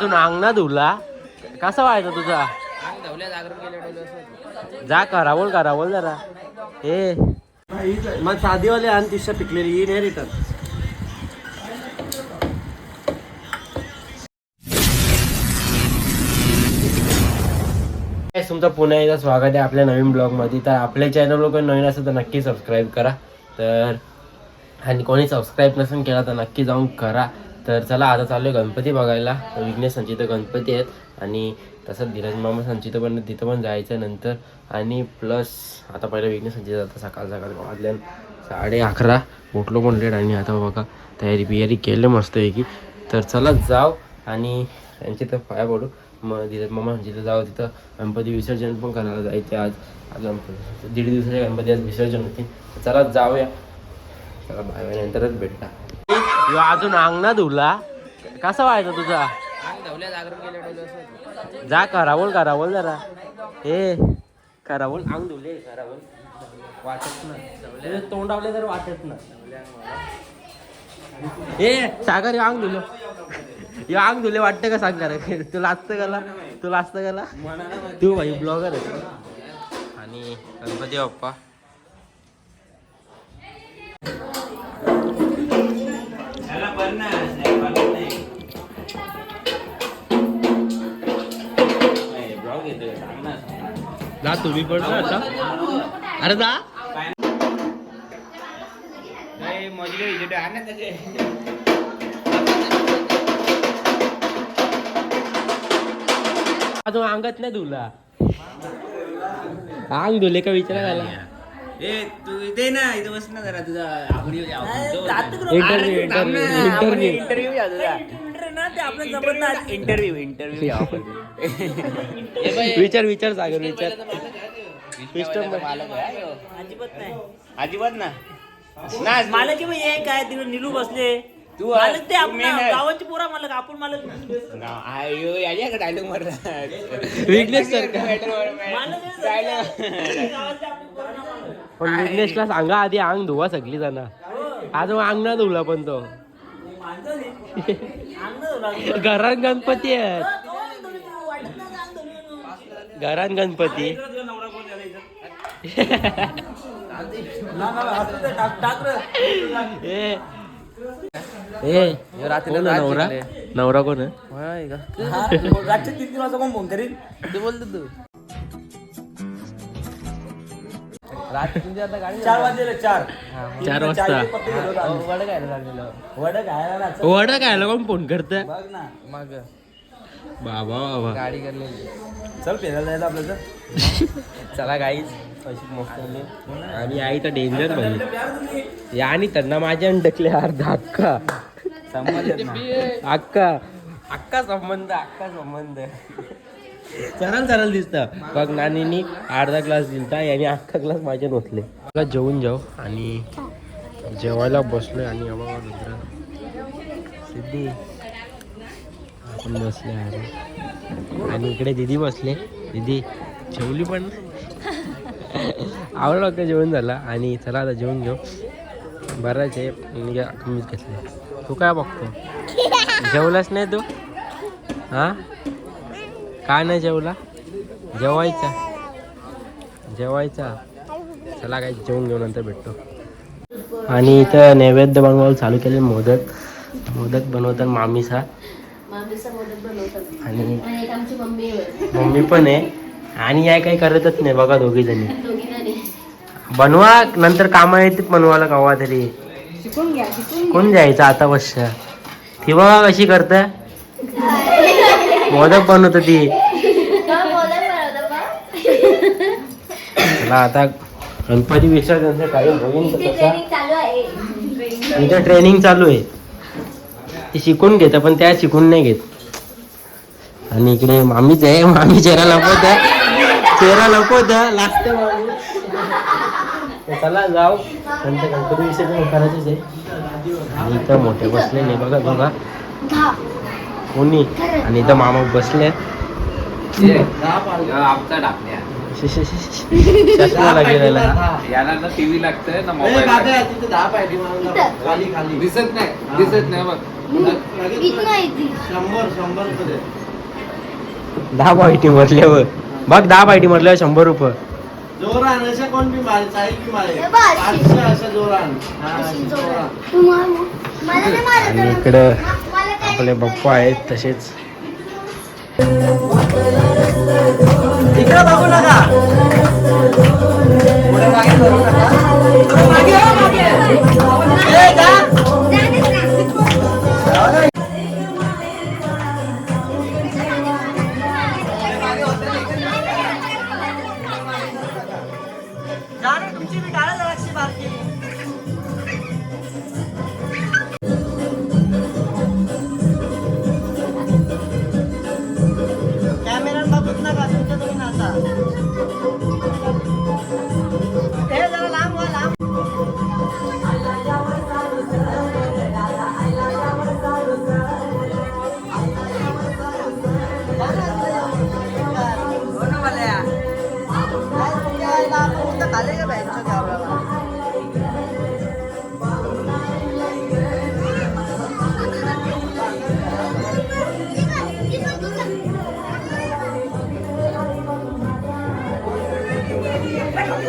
अजून अंगणा धुला. कसा व्हायचा तुझा? जा करावल करावल जरा. हे मग साधीवाले आण तिसच्या पिकलेली ही नाही रिटर्न तुमचं पुन्हा एकदा स्वागत आहे आपल्या नवीन ब्लॉगमध्ये. तर आपल्या चॅनल लोक नवीन असेल तर नक्की सबस्क्राईब करा. तर आणि कोणी सबस्क्राईब नसेल केला तर नक्की जाऊन करा. तर चला आता चाललो आहे गणपती बघायला. तर विघ्नेश संचित गणपती आहेत. आणि तसंच धीरज मामा संचित पण तिथं पण जायचं नंतर. आणि प्लस आता पहिलं विघ्नेश संचित आता सकाळ सकाळ. वाजल्या साडे अकरा उठलो पण लेट आणि आता बघा तयारी बियारी केलं मस्तपैकी तर चला जाव आणि त्यांची तर पाया पडू. मग धीरज मामा जिथं जाऊ तिथं. गणपती विसर्जन पण करायला जायचे आज. आज गणपती दीड दिवसाच्या गणपती आज विसर्जन होते चला जाऊया. चला बाय नंतरच नंतरच भेटता अजून अंगणा धुला. कसा व्हायचा तुझा? जा करावल करावल जरा. हे करावल अंग धुले करावल वाटत तोंड तोंडावले तर वाटत नाही. ए सागर हे अंग धुलो. हे अंग धुले वाटतं का सांग तुला असतं गला तुला असतं गला तू भाई ब्लॉगर आहे. आणि गणपती बाप्पा. जा तुम्ही पण ना आता. अरे जा अजून अंगात नाही धुला. अंग धुले का विचारा झाला ए तू इथे ना इथे बस ना जरा तुझा इंटरव्ह्यू इंटरव्ह्यू इंटरव्ह्यू इंटरव्ह्यू घ्या तुझा. इंटरव्ह्यू इंटरव्ह्यू घ्या आपण. विचार विचार सागर विचार. सिस्टम मालक आहे ह्यो. अजिबात नाही. अजिबात ना. ना मालक हे हे काय तिकडे निलू बसले. तू मालक ते आपण. गावाची पोरा मालक आपण मालक. डायलॉग मारला विघ्नेश सर का मालक. पण विघ्नेशला सांगा आधी अंग धुवा सगळी जण आज अंग ना धुला पण तो. घरात गणपती आहेत? घरात गणपती नवरा कोण झाला इथं? ना, ना, असू दे, टाक- टाक रे. ए ए कोण आहे नवरा नवरा कोण आहे रातचे तीन तीन वाजता कोण फोन करील ते बोलतो तू चार वाजले चार. चार वाजता. वड खायला वड खायला ना चल, वडा काय कोण फोन करत? बघ ना. मग. बाबा बाबा. गाडी करलेली चल फिरायला जायचं आपल्याला चला गाईच आली. आणि आई तर डेंजर या आणि त्यांना माझ्या अंडकले अर्धा अक्का. अक्का. अक्का संबंध अक्का संबंध. सरळ सरळ दिसत. बघ नानीनी अर्धा ग्लास दिलता याने अख्खा ग्लास माझे नोतले मला जेवून जाऊ आणि जेवायला बसलोय आणि हे दुसरं सिद्धी. आपण बसले अरे आणि इकडे दिदी बसले. दिदी जेवली पण? आवडलं का जेवण झालं आणि चला आता जेवण घेऊ. बराच आहे मी कमीच घेतलं तू काय बघतो? जेवलाच नाही तू? हां? का नाही जेवला? जेवायचा. जेवायचा. चला काय जेवण घेऊन नंतर भेटतो. आणि इथं नैवेद्य बनवायला चालू केले मोदक. मोदक बनवतात मामीसा आणि आणि एक आमची मम्मी पण आहे. आणि या काही करतच नाही बघा दोघी जणी. बनवा नंतर कामा येतात बनवायला कवा तरी. शिकून घ्या शिकून कोण जायचं आता वर्ष? ती बघा कशी करत. मोदक बनवत ती घ्या मोदक बनवता बा. चला आता गणपती विसर्जनचा टाइम होईल तसा. ट्रेनिंग चालू आहे. इथे ट्रेनिंग चालू आहे. ती शिकून घेत पण त्या शिकून नाही घेत. आणि इकडे मामीच आहे मामी चेहरा आहे चेहरा आहे लागते मामी चला जाऊ. नंतर गणपती विसर्जन करायचंच आहे. आणि इथं मोठे बसले नाही बघा बघा. कोणी? आणि इथं मामा बसले. आमचा टाकल्या लागलेला याला ना टीव्ही लागतंय ना मोबाईल दिसत नाही दिसत नाही बघ. शंभर शंभर रुपये दे. दहा बायटी म्हटल्यावर बघ दहा बायटी म्हटल्यावर शंभर रुपये. जोरान अशा कोण बी मारे चाई बी मारे. हे बघ, अशी. पाचशे अशा जोरान. हा, अशी जोरान. आणि. इकडं आपले पप्पा आहेत तसेच. 你干了这个七八天。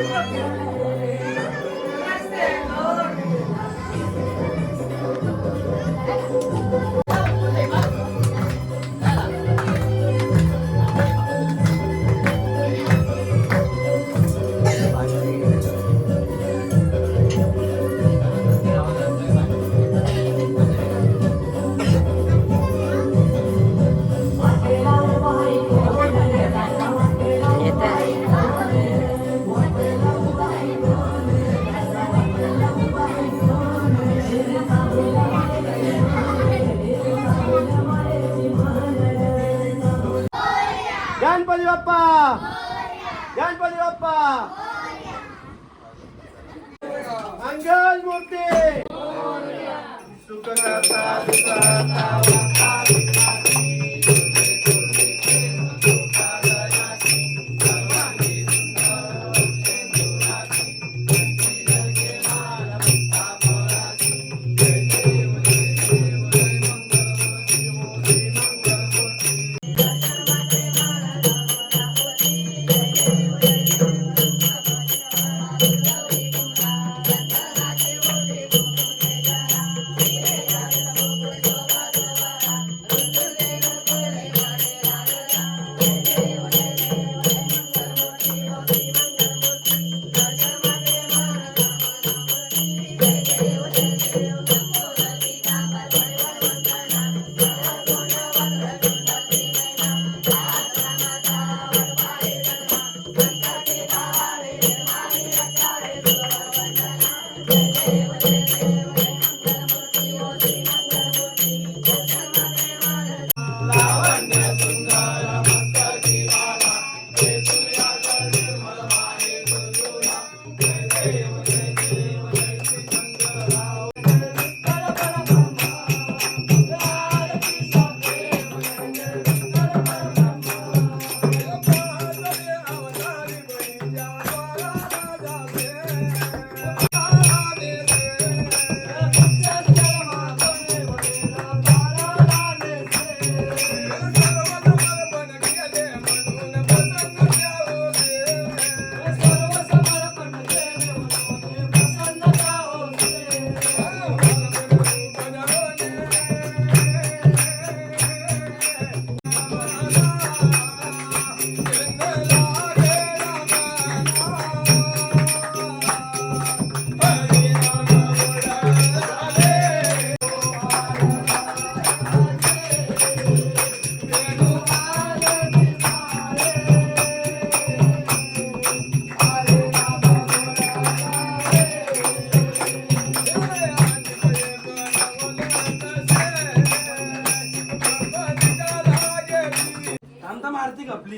Thank you. बाप्पा गणपती बाप्पा मंगल मूर्ती सुखकर्ता शांत मारती गपली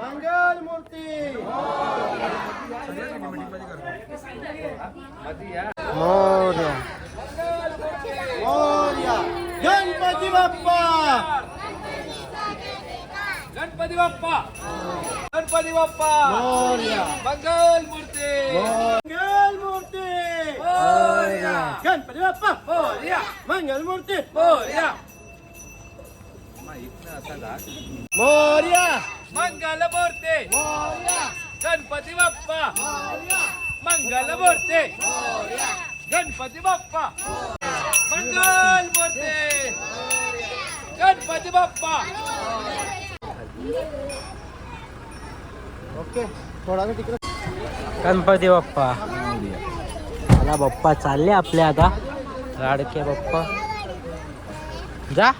मंगल मूर्ती मोर्या! मोरया गणपती बाप्पा! गणपती बाप्पा गणपती बाप्पा! मोरया! मंगल मूर्ती मंगल मूर्ती मोरया. गणपती बाप्पा मोरया. मंगल मूर्ती मोरया. मोरया! मंगल मूर्ती गणपती बाप्पा! मंगल मूर्ती गणपती बाप्पा! मंगल मूर्ती गणपती बाप्पा! ओके थोडा तिकडे. गणपती बाप्पा. मला बाप्पा चालले आपले आता. लाडके बाप्पा. जा.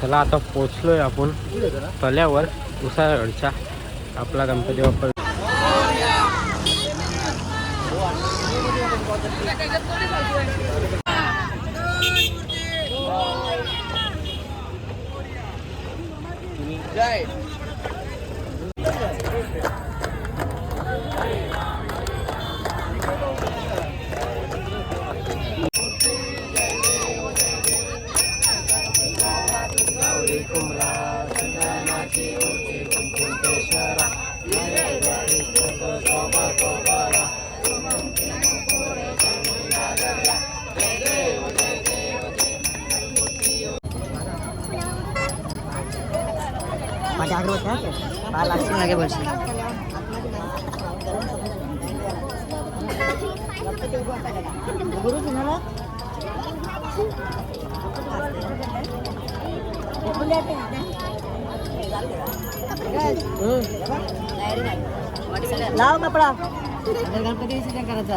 चला आता पोचलोय आपण तल्यावर उसागडच्या आपला गणपती बाप्पा Right. शोभा शोभारा माझ्या आग्रह होत्या पाच लागतील मागे वर्षी लाव कपडा गणपती विसर्जन करायचा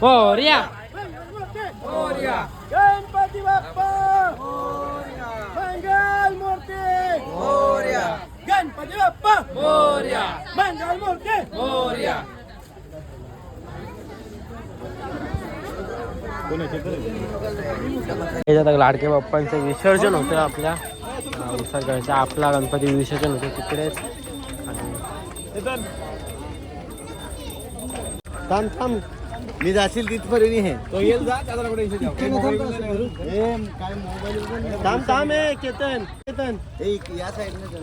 पोर्या गणपती बाप्पा. मंगल मूर्ती. गणपती बाप्पा. मंगल मूर्ती. हे आता लाडके बाप्पांचं विसर्जन होतं आपल्या विसर्जनाचं आपला गणपती विसर्जन होतं तिकडेच थांब थांब. मी जाशील तिथपर्यंत हे तो येईल जा त्याला कुठे थांब थांब हे केतन केतन. या साईडने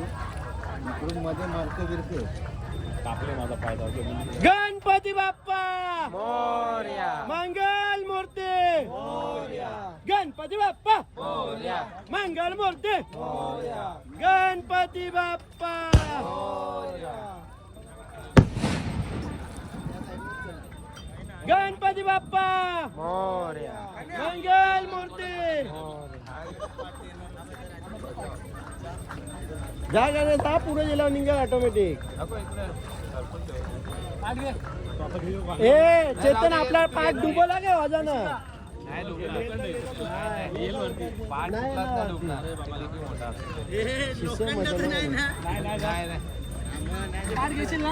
इकडून मध्ये मारतो बिरतो. गणपती बाप्पा! मोर्या. मंगल मूर्ती! गणपती बाप्पा! मंगल मूर्ती! गणपती बाप्पा! गणपती बाप्पा! मोर्या. मंगल मूर्ती! जा गाणे जा पुढे गेला निघाल ऑटोमॅटिक ए चेतन आपला पाठ डुबला काय वाजानं नाही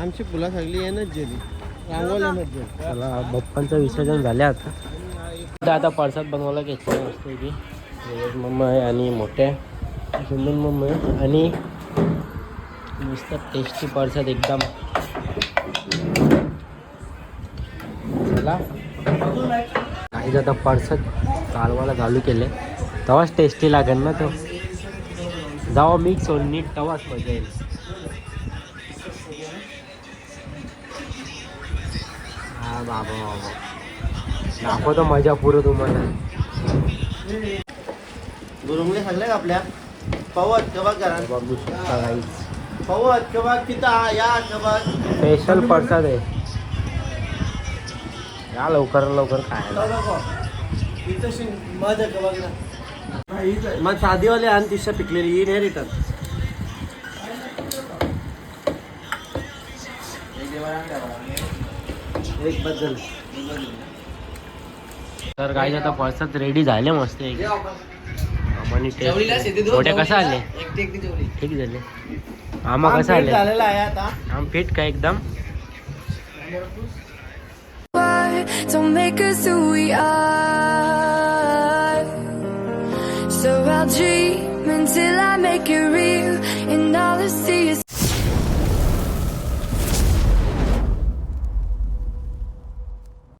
आमची फुला सगळी येणच गेली. रांगोला गेली. चला बप्पांचं विसर्जन झालं आता. आता आता बनवायला घेतला मस्त की मम्मा आहे आणि मोठ्या सुंदर मम्मा आहे. आणि मस्त टेस्टी परसाद एकदम चला काही आता प्रसाद कालवाला चालू केले. तेव्हाच टेस्टी लागेल ना तो. जावा मिक्स होऊन नीट तेव्हाच मजा येईल. हा बाबा बाबा. दाखवतो मजा पुरं तुम्हाला. सगळे आपल्या? पवत कबा करा बघू शकता काहीच पवत कबा तिथं या स्पेशल प्रसाद आहे. या लवकर लवकर खायला. मग साधीवाले आणि तिसऱ्या पिकलेली ही नाही रिटर्न एक बद्दल तर काही आता प्रसाद रेडी झाले मस्त आणि मोठ्या कसा आले? ठीक झाले. आम्हा कसा आले? झालेला आहे आता. आम फिट का एकदम? Don't make us who we are. So I'll dream until I make it real, and all I see is.